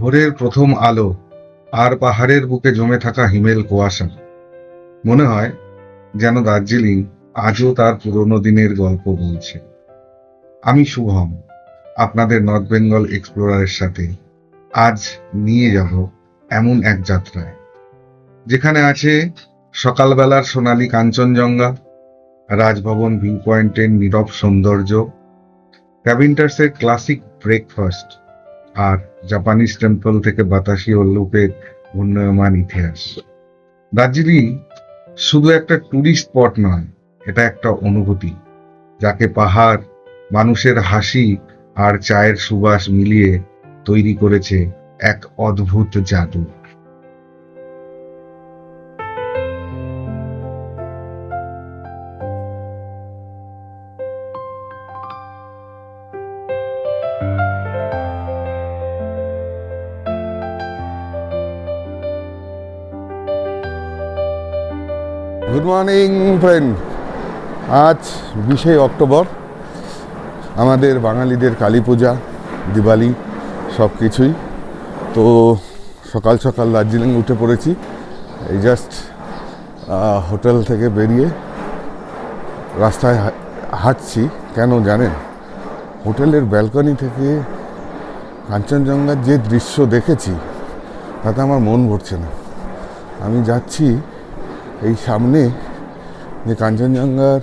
ভোরের প্রথম আলো আর পাহাড়ের বুকে জমে থাকা হিমেল কুয়াশা। মনে হয় যেন দার্জিলিং আজও তার পুরনো দিনের গল্প বলছে। আমি শুভম, আপনাদের নর্থ বেঙ্গল এক্সপ্লোরারের সাথে আজ নিয়ে যাব এমন এক যাত্রায়, যেখানে আছে সকালবেলার সোনালি কাঞ্চনজঙ্ঘা, রাজভবন ভিউ পয়েন্টের নীরব সৌন্দর্য, ক্যাভিন্টার্সের ক্লাসিক ব্রেকফাস্ট আর জাপানিজ টেম্পল থেকে বাতাসি লোপের উন্নয়মান ইতিহাস। দার্জিলিং শুধু একটা টুরিস্ট স্পট নয়, এটা একটা অনুভূতি, যাকে পাহাড়, মানুষের হাসি আর চায়ের সুবাস মিলিয়ে তৈরি করেছে এক অদ্ভুত জাদু। মর্নিং ফ্রেন্ড আজ বিশে অক্টোবর। আমাদের বাঙালিদের কালী পূজা, দিওয়ালি সব কিছুই তো সকাল সকাল দার্জিলিং উঠে পড়েছি। এই জাস্ট হোটেল থেকে বেরিয়ে রাস্তায় হাঁটছি। কেন জানেন? হোটেলের ব্যালকনি থেকে কাঞ্চনজঙ্ঘার যে দৃশ্য দেখেছি, তাতে আমার মন ভরছে না। আমি যাচ্ছি এই সামনে যে কাঞ্চনজঙ্ঘার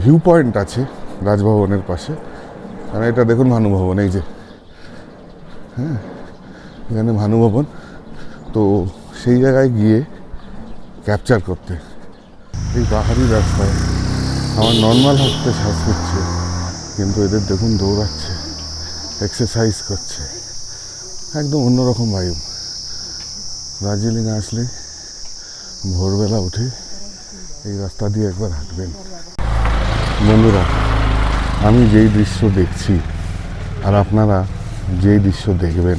ভিউ পয়েন্ট আছে রাজভবনের পাশে। কারণ এটা দেখুন ভানুভবন এই যে। হ্যাঁ এখানে ভানুভবন তো সেই জায়গায় গিয়ে ক্যাপচার করতে। এই পাহাড়ি রাস্তায় আমার নর্মাল হাঁটতে শ্বাস করছে কিন্তু এদের দেখুন দৌড়াচ্ছে এক্সারসাইজ করছে। একদম অন্যরকম বায়ু দার্জিলিং আসলে ভোরবেলা উঠে এই রাস্তা দিয়ে একবার হাঁটবেন। বন্ধুরা, আমি যেই দৃশ্য দেখছি আর আপনারা যেই দৃশ্য দেখবেন,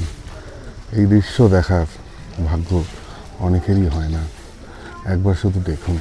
এই দৃশ্য দেখার ভাগ্য অনেকেরই হয় না। একবার শুধু দেখুন।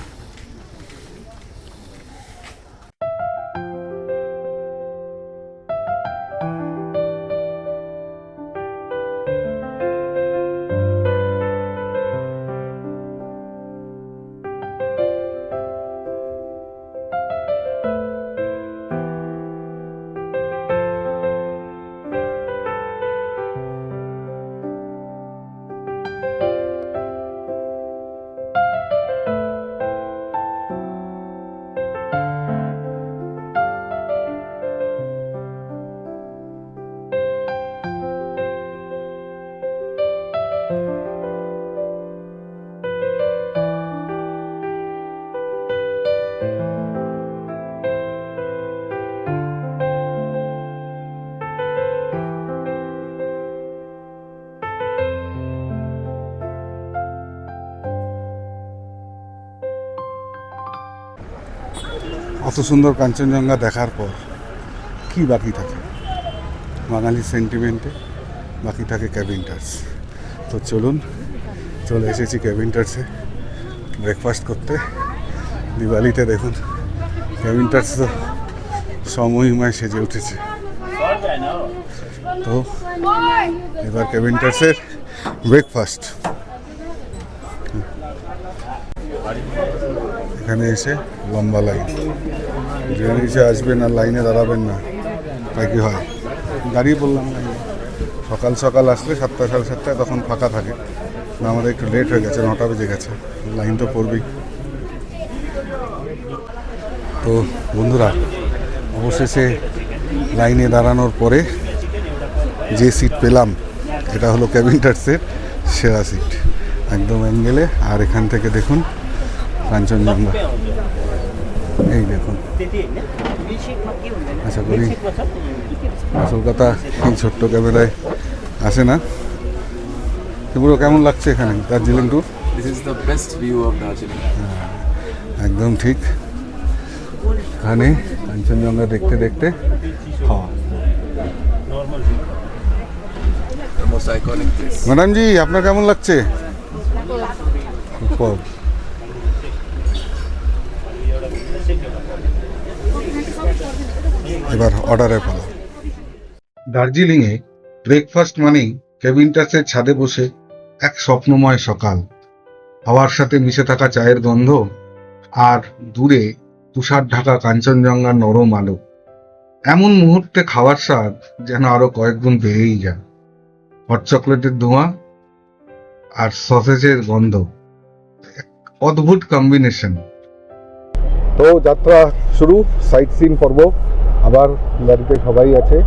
অত সুন্দর কাঞ্চনজঙ্ঘা দেখার পর কি বাকি থাকে? বাঙালি সেন্টিমেন্টে বাকি থাকে ক্যাবিনটার্স তো চলুন, চলে এসেছি ক্যাবিনটার্সে ব্রেকফাস্ট করতে। দিওয়ালিতে দেখুন ক্যাবিনটার্স তো সমহিমায় সেজে উঠেছে। তো এবার ক্যাবিনটার্সের ব্রেকফাস্ট এখানে এসে লম্বা লাইন ট্রেন এসে আসবেন আর লাইনে দাঁড়াবেন না। তাই কি হয়? দাঁড়িয়ে লাইনে। সকাল সকাল আসলে সাতটা, সাড়ে সাতটায় তখন ফাঁকা থাকে। না, আমাদের একটু লেট হয়ে গেছে, নটা বেজে গেছে। লাইন তো পড়বেই। তো বন্ধুরা, অবশেষে লাইনে দাঁড়ানোর পরে যে সিট পেলাম, এটা হলো ক্যাবিনটার্সের সেরা সিট একদম অ্যাঙ্গেলে আর এখান থেকে দেখুন কাঞ্চনজঙ্ঘা এই দেখুন। আশা করি আসল কথা এই ছোট্ট ক্যামেরায় আসে না। এগুলো কেমন লাগছে এখানে? Darjeeling tour This is the best view of Darjeeling. একদম ঠিক। এখানে কাঞ্চনজঙ্ঘা দেখতে দেখতে খাওয়া The most iconic place. Madam ji আপনার কেমন লাগছে? খুব এবার অর্ডারের পালা দার্জিলিংয়ে ব্রেকফাস্ট মানেই কেবিনটাসের ছাদে বসে এক স্বপ্নময় সকাল। হাওয়ার সাথে মিশে থাকা চায়ের গন্ধ আর দূরে তুষার ঢাকা কাঞ্চনজঙ্ঘার নরম আলো। এমন মুহূর্তে খাওয়ার স্বাদ যেন আরও কয়েক গুণ বেড়েই যায়। হট চকলেটের ধোঁয়া আর সসেজের গন্ধ। অদ্ভুত কম্বিনেশন তো যাত্রা শুরু সাইট সিন পর্ব। আবার গাড়িতে সবাই আছে।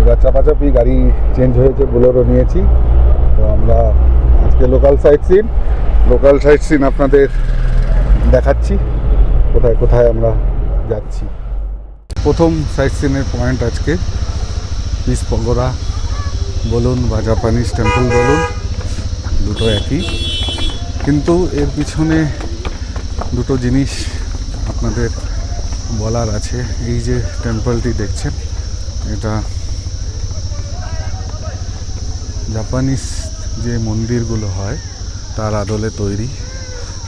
এবার চাপাচাপি, গাড়ি চেঞ্জ হয়েছে বোলেরো নিয়েছি। তো আমরা আজকে local sightseeing local sightseeing আপনাদের দেখাচ্ছি, কোথায় কোথায় আমরা যাচ্ছি। প্রথম সাইট সিনের পয়েন্ট আজকে পিস পগোড়া বলুন বা জাপানিজ টেম্পল বলুন, দুটো একই। কিন্তু এর পিছনে দুটো জিনিস আপনাদের বলার আছে। এই যে টেম্পলটি দেখছেন, এটা জাপানিজ যে মন্দিরগুলো হয়, তার আদলে তৈরি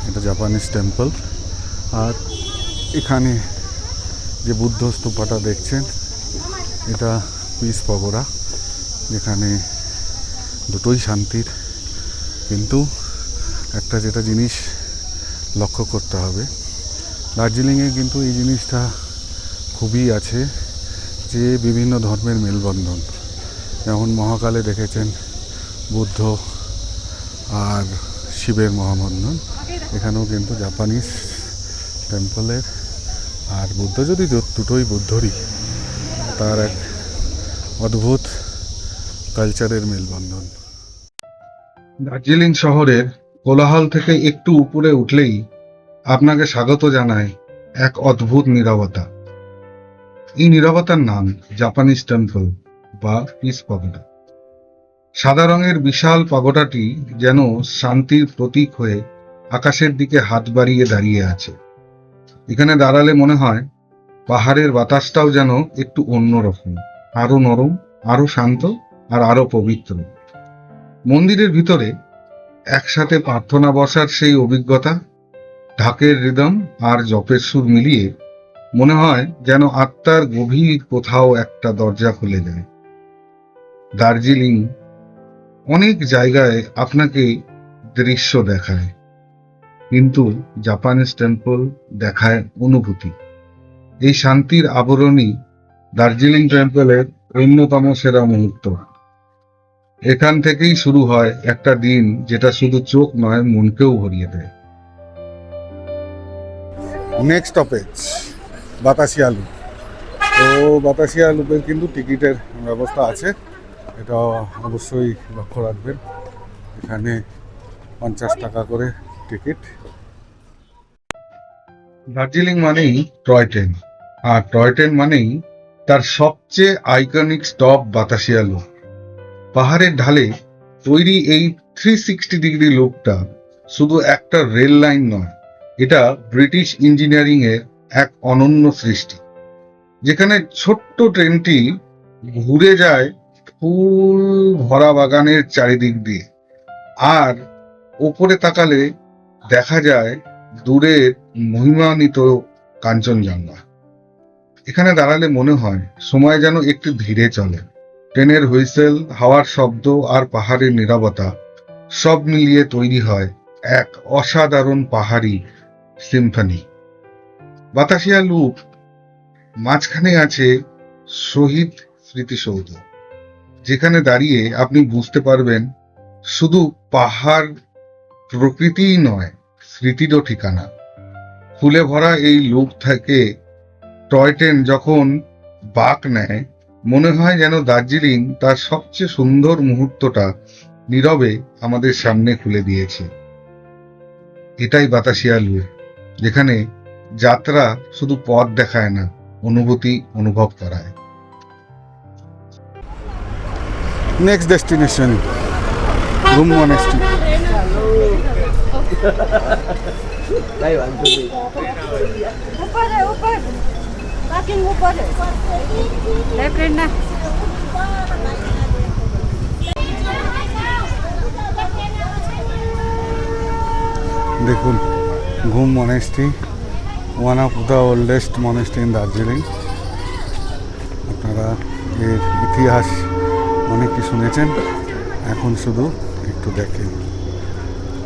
এটা জাপানিজ টেম্পল আর এখানে যে বুদ্ধ স্তূপাটা দেখছেন, এটা পিস পগোড়া যেখানে দুটোই শান্তির। কিন্তু একটা যেটা জিনিস লক্ষ্য করতে হবে দার্জিলিংয়ে কিন্তু এই জিনিসটা খুবই আছে যে বিভিন্ন ধর্মের মেলবন্ধন। যেমন মহাকালে দেখেছেন বুদ্ধ আর শিবের মহাবন্ধন। এখানেও কিন্তু জাপানিজ টেম্পলের আর বুদ্ধ যদি দুটোই বুদ্ধরই, তার এক অদ্ভুত কালচারের মেলবন্ধন। দার্জিলিং শহরের কোলাহল থেকে একটু উপরে উঠলেই আপনাকে স্বাগত জানায় এক অদ্ভুত নীরবতা। এই নীরবতার নাম জাপানিজ টেম্পল বা পিস পাগোডা সাদা রঙের বিশাল পাগোডাটি যেন শান্তির প্রতীক হয়ে আকাশের দিকে হাত বাড়িয়ে দাঁড়িয়ে আছে। এখানে দাঁড়ালে মনে হয় পাহাড়ের বাতাসটাও যেন একটু অন্যরকম, আরও নরম, আরও শান্ত আর আরও পবিত্র। মন্দিরের ভিতরে একসাথে প্রার্থনা বসার সেই অভিজ্ঞতা ঢাকের রিদম আর জপের সুর মিলিয়ে মনে হয় যেন আত্মার গভীর কোথাও একটা দরজা খুলে যায়। দার্জিলিং অনেক জায়গায় আপনাকে দৃশ্য দেখায়, কিন্তু জাপানিজ টেম্পল দেখায় অনুভূতি। এই শান্তির আবরণই দার্জিলিং টেম্পলের অন্যতম সেরা মুহূর্ত। এখান থেকেই শুরু হয় একটা দিন যেটা শুধু চোখ নয়, মনকেও ভরিয়ে দেয়। নেক্সট স্টপেজ বাতাসি আলু। তো বাতাসি লুপের কিন্তু টিকিটের ব্যবস্থা আছে। এটা অবশ্যই লক্ষ্য রাখবেন। এখানে পঞ্চাশ টাকা করে টিকিট। দার্জিলিং মানেই টয় ট্রেন। আর টয় ট্রেন মানেই তার সবচেয়ে আইকনিক স্টপ বাতাসি আলু। পাহাড়ের ঢালে তৈরি এই থ্রি সিক্সটি ডিগ্রি লুপটা শুধু একটা রেল লাইন নয় এটা ব্রিটিশ ইঞ্জিনিয়ারিং এর এক অনন্য সৃষ্টি। যেখানে ছোট্ট ট্রেনটি ঘুরে যায় ফুল ভরা বাগানের চারিদিক দিয়ে। আর ওপরে তাকালে দেখা যায় দূরের মহিমান্বিত কাঞ্চনজঙ্ঘা। এখানে দাঁড়ালে মনে হয় সময় যেন একটু ধীরে চলে। ট্রেনের হুইসেল, হাওয়ার শব্দ আর পাহাড়ের নীরবতা সব মিলিয়ে তৈরি হয় এক অসাধারণ পাহাড়ি সিম্ফনি। বাতাসিয়া লুপ। মাঝখানে আছে শহীদ স্মৃতিসৌধ। যেখানে দাঁড়িয়ে আপনি বুঝতে পারবেন, শুধু পাহাড় প্রকৃতিই নয়, স্মৃতিরও ঠিকানা। ফুলে ভরা এই লুপ থেকে টয় ট্রেন যখন বাঁক নেয়, মনে হয় যেন দার্জিলিং তার সবচেয়ে সুন্দর মুহূর্তটা নীরবে আমাদের সামনে খুলে দিয়েছে। এটাই বাতাসিয়া লুপ। যেখানে যাত্রা শুধু পথ দেখায় না অনুভূতি অনুভব করায় নেক্সট ডেস্টিনেশন রুম মনেস্টি দেখুন Ghoom monastery one of the oldest monastery in Darjeeling আপনারা এর ইতিহাস অনেক কিছু শুনেছেন এখন শুধু একটু দেখেন।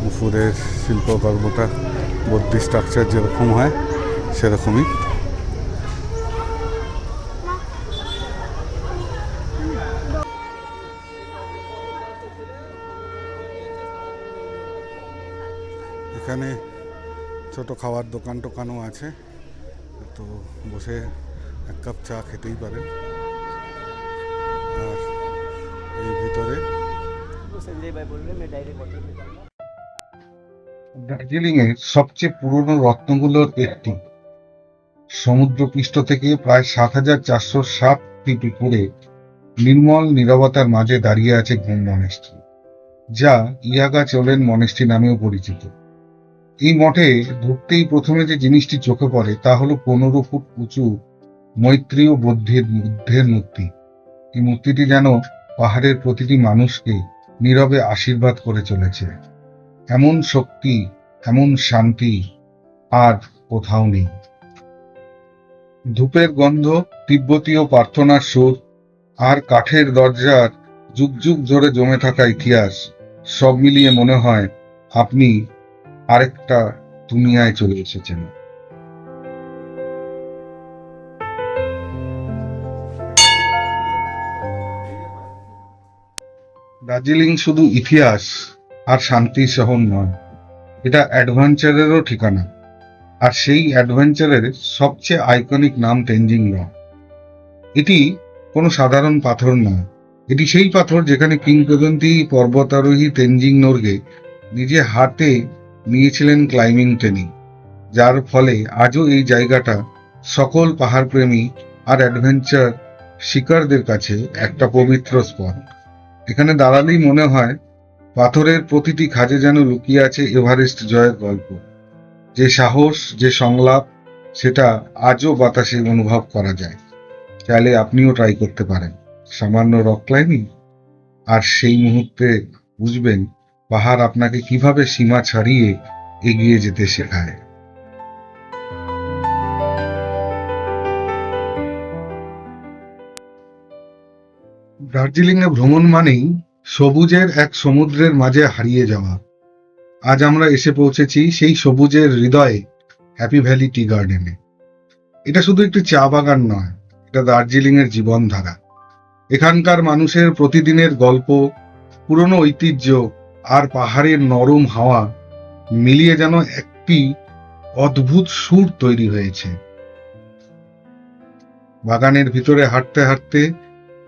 উপরের শিল্পকর্মটা বদ্যি স্ট্রাকচার যেরকম হয়, সেরকমই এখানে ছোট খাওয়ার দোকান টোকানও আছে। তো বসে এক কাপ চা খেতেই পারেন। আর এই ভিতরে দার্জিলিং এর সবচেয়ে পুরনো রত্নগুলোর একটি। সমুদ্রপৃষ্ঠ থেকে প্রায় সাত হাজার চারশো সাত ফিট নির্মল নীরবতার মাঝে দাঁড়িয়ে আছে ঘুম মনেস্ট্রি যা ইয়াগা চলেন মনেস্ট্রি নামেও পরিচিত। এই মঠে ঢুকতেই প্রথমে যে জিনিসটি চোখে পড়ে তা হলো পনেরো ফুট উঁচু মৈত্রীয় বুদ্ধের বুদ্ধের মূর্তি। এই মূর্তিটি যেন পাহাড়ের প্রতিটি মানুষকে নীরবে আশীর্বাদ করে চলেছে। এমন শক্তি, এমন শান্তি আর কোথাও নেই। ধূপের গন্ধ, তিব্বতীয় প্রার্থনার সুর আর কাঠের দরজার যুগ যুগ ধরে জমে থাকা ইতিহাস সব মিলিয়ে মনে হয় আপনি আরেকটা দুনিয়ায় চলে এসেছেন। দার্জিলিং শুধু ইতিহাস আর শান্তির শহর নয়, এটা অ্যাডভেঞ্চারেরও ঠিকানা। আর সেই অ্যাডভেঞ্চারের সবচেয়ে আইকনিক নাম তেনজিং রক এটি কোনো সাধারণ পাথর নয় এটি সেই পাথর যেখানে কিংবদন্তি পর্বতারোহী তেনজিং নোরগে নিজে হাতে নিয়েছিলেন ক্লাইম্বিং ট্রেনিং যার ফলে আজও এই জায়গাটা সকল পাহাড়প্রেমী আর অ্যাডভেঞ্চার শিকারদের কাছে একটা পবিত্র স্পট। এখানে দাঁড়ালেই মনে হয় পাথরের প্রতিটি খাজে যেন লুকিয়ে আছে এভারেস্ট জয়ের গল্প। যে সাহস, যে সংলাপ, সেটা আজও বাতাসে অনুভব করা যায়। চাইলে আপনিও ট্রাই করতে পারেন। সামান্য রক ক্লাইম্বিং আর সেই মুহূর্তে বুঝবেন পাহাড় আপনাকে কীভাবে সীমা ছাড়িয়ে এগিয়ে যেতে শেখায়? দার্জিলিং এ ভ্রমণ মানেই সবুজের এক সমুদ্রের মাঝে হারিয়ে যাওয়া। আজ আমরা এসে পৌঁছেছি সেই সবুজের হৃদয়ে হ্যাপি ভ্যালি টি গার্ডেনে এটা শুধু একটি চা বাগান নয়, এটা দার্জিলিং এর জীবনধারা। এখানকার মানুষের প্রতিদিনের গল্প, পুরনো ঐতিহ্য আর পাহাড়ের নরম হাওয়া মিলিয়ে যেন একটি অদ্ভুত সুর তৈরি হয়েছে। বাগানের ভিতরে হাঁটতে হাঁটতে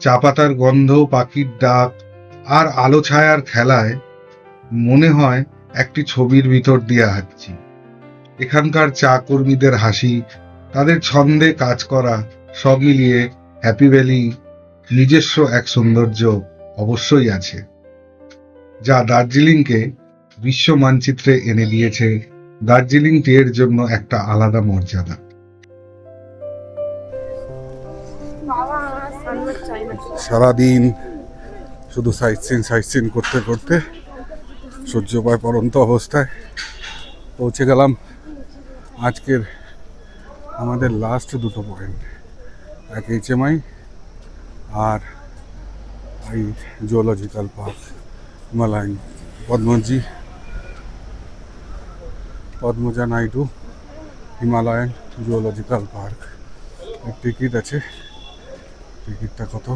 চা পাতার গন্ধ, পাখির ডাক আর আলো ছায়ার খেলায় মনে হয় একটি ছবির ভিতর দিয়ে হাঁটছি। এখানকার চা কর্মীদের হাসি, তাদের ছন্দে কাজ করা সব মিলিয়ে হ্যাপি ভ্যালি, নিজস্ব এক সৌন্দর্য অবশ্যই আছে। যা দার্জিলিংকে বিশ্ব মানচিত্রে এনে দিয়েছে। দার্জিলিং টি এর জন্য একটা আলাদা মর্যাদা। সারাদিন শুধু সাইট সিন সাইট সিন করতে করতে সহ্য পায় পরন্ত অবস্থায় পৌঁছে গেলাম। আজকের আমাদের লাস্ট দুটো পয়েন্ট এক এইচএমআই আর এই zoological park Himalayan পদ্মজি। Padmaja Naidu, Himalayan zoological park ticket আছে। টিকিটটা কত?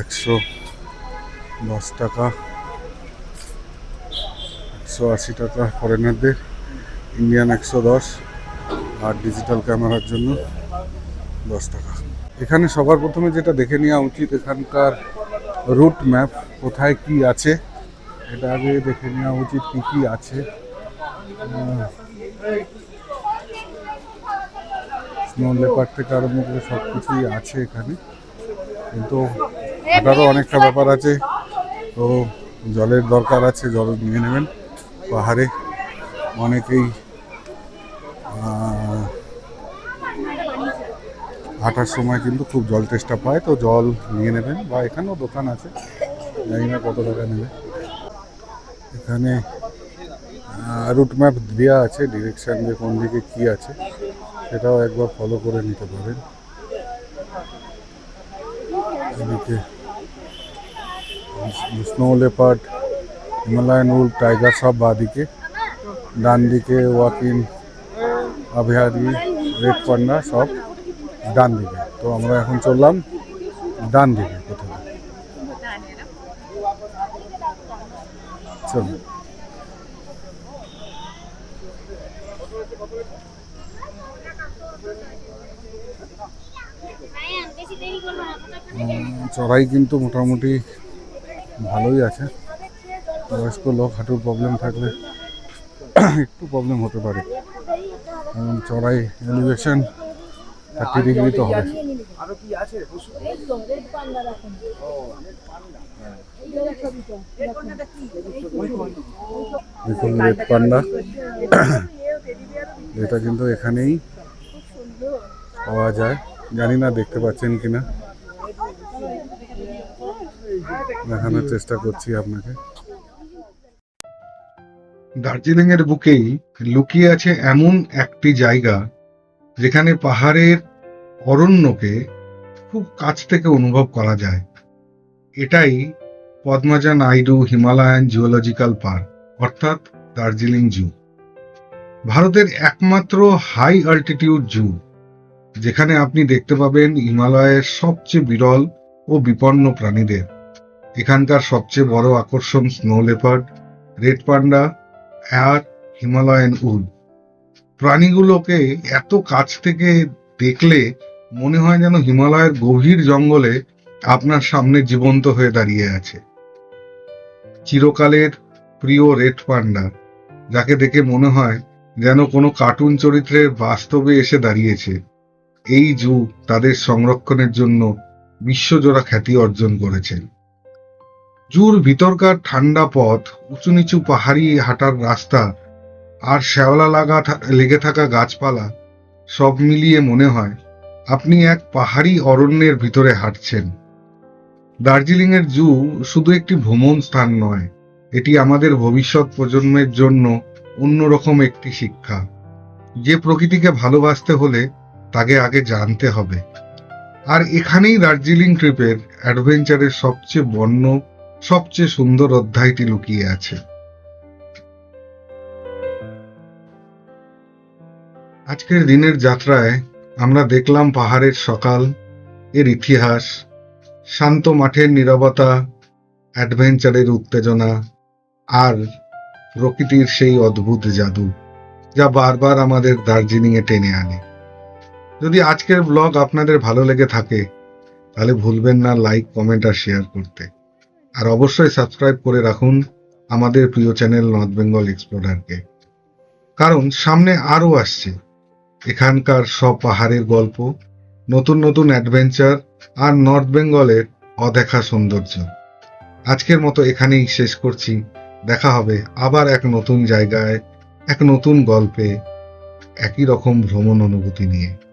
একশো দশ টাকা। একশো আশি টাকা ফরেনারদের ইন্ডিয়ান একশো দশ। আর ডিজিটাল ক্যামেরার জন্য দশ টাকা। এখানে সবার প্রথমে যেটা দেখে নেওয়া উচিত, এখানকার রুট ম্যাপ কোথায় কি আছে, এটা আগে দেখে নেওয়া উচিত কী কী আছে। স্নো লেপার থেকে আরম্ভ করে সব কিছুই আছে এখানে। কিন্তু হাঁটারও অনেকটা ব্যাপার আছে। তো জলের দরকার আছে, জল নিয়ে নেবেন। পাহাড়ে অনেকেই হাঁটার সময় কিন্তু খুব জল তেষ্টা পায়, তো জল নিয়ে নেবেন বা এখানেও দোকান আছে, জানি না কত টাকা নেবে। এখানে রুট ম্যাপ দেওয়া আছে ডিরেকশান যে কোন দিকে কী আছে, সেটাও একবার ফলো করে নিতে পারেন। এদিকে snow leopard Himalayan wolf tiger সব বাদিকে ডান দিকে ওয়াকিং আভিহারি রেড পান্ডা সব। ডান দিকে। তো আমরা এখন চললাম ডান দিকে কোথাও উম, চড়াই কিন্তু মোটামুটি ভালোই আছে। বয়স্ক লোক হাঁটুর প্রবলেম থাকলে একটু প্রবলেম হতে পারে। চড়াই এলিভেশন থার্টি ডিগ্রি তো হবে। দেখুন রেড পান্ডা এটা কিন্তু এখানেই পাওয়া যায়। জানি না দেখতে পাচ্ছেন কিনা দেখানোর চেষ্টা করছি আপনাকে। দার্জিলিং এর বুকেই লুকিয়ে আছে এমন একটি জায়গা যেখানে পাহাড়ের অরণ্যকে খুব কাছ থেকে অনুভব করা যায়। এটাই Padmaja Naidu Himalayan zoological park অর্থাৎ দার্জিলিং জু। ভারতের একমাত্র হাই অল্টিটিউড জু, যেখানে আপনি দেখতে পাবেন হিমালয়ের সবচেয়ে বিরল ও বিপন্ন প্রাণীদের। এখানকার সবচেয়ে বড় আকর্ষণ স্নো লেপার্ড রেড পান্ডা আর হিমালয়ান উল। প্রাণীগুলোকে এত কাছ থেকে দেখলে মনে হয় যেন হিমালয়ের গভীর জঙ্গলে আপনার সামনে জীবন্ত হয়ে দাঁড়িয়ে আছে। চিরকালের প্রিয় রেড পান্ডা, যাকে দেখে মনে হয় যেন কোনো কার্টুন চরিত্রের বাস্তবে এসে দাঁড়িয়েছে। এই জু তাদের সংরক্ষণের জন্য বিশ্বজোড়া খ্যাতি অর্জন করেছে জুর ভিতরকার ঠান্ডা পথ উঁচু নিচু পাহাড়ি হাঁটার রাস্তা আর শ্যাওলা লাগা লেগে থাকা গাছপালা সব মিলিয়ে মনে হয় আপনি এক পাহাড়ি অরণ্যের ভিতরে হাঁটছেন। দার্জিলিং এর জু শুধু একটি ভ্রমণ স্থান নয়, এটি আমাদের ভবিষ্যৎ প্রজন্মের জন্য অন্যরকম একটি শিক্ষা। যে প্রকৃতিকে ভালোবাসতে হলে তাকে আগে জানতে হবে। আর এখানেই দার্জিলিং ট্রিপের অ্যাডভেঞ্চারের সবচেয়ে বন্য সবচেয়ে সুন্দর অধ্যায়টি লুকিয়ে আছে। আজকের দিনের যাত্রায় আমরা দেখলাম পাহাড়ের সকাল, এর ইতিহাস, শান্ত মাঠের নীরবতা, অ্যাডভেঞ্চারের উত্তেজনা, আর প্রকৃতির সেই অদ্ভুত জাদু, যা বারবার আমাদের দার্জিলিং এ টেনে আনে। যদি আজকের ব্লগ আপনাদের ভালো লেগে থাকে, তাহলে ভুলবেন না লাইক, কমেন্ট আর শেয়ার করতে। আর অবশ্যই সাবস্ক্রাইব করে রাখুন আমাদের প্রিয় চ্যানেল নর্থ বেঙ্গল এক্সপ্লোরারকে। কারণ সামনে আরও আসছে। এখানকার সব পাহাড়ের গল্প, নতুন নতুন অ্যাডভেঞ্চার আর নর্থ বেঙ্গলের অদেখা সৌন্দর্য। আজকের মতো এখানেই শেষ করছি। দেখা হবে আবার এক নতুন জায়গায়, এক নতুন গল্পে, একই রকম ভ্রমণ অনুভূতি নিয়ে।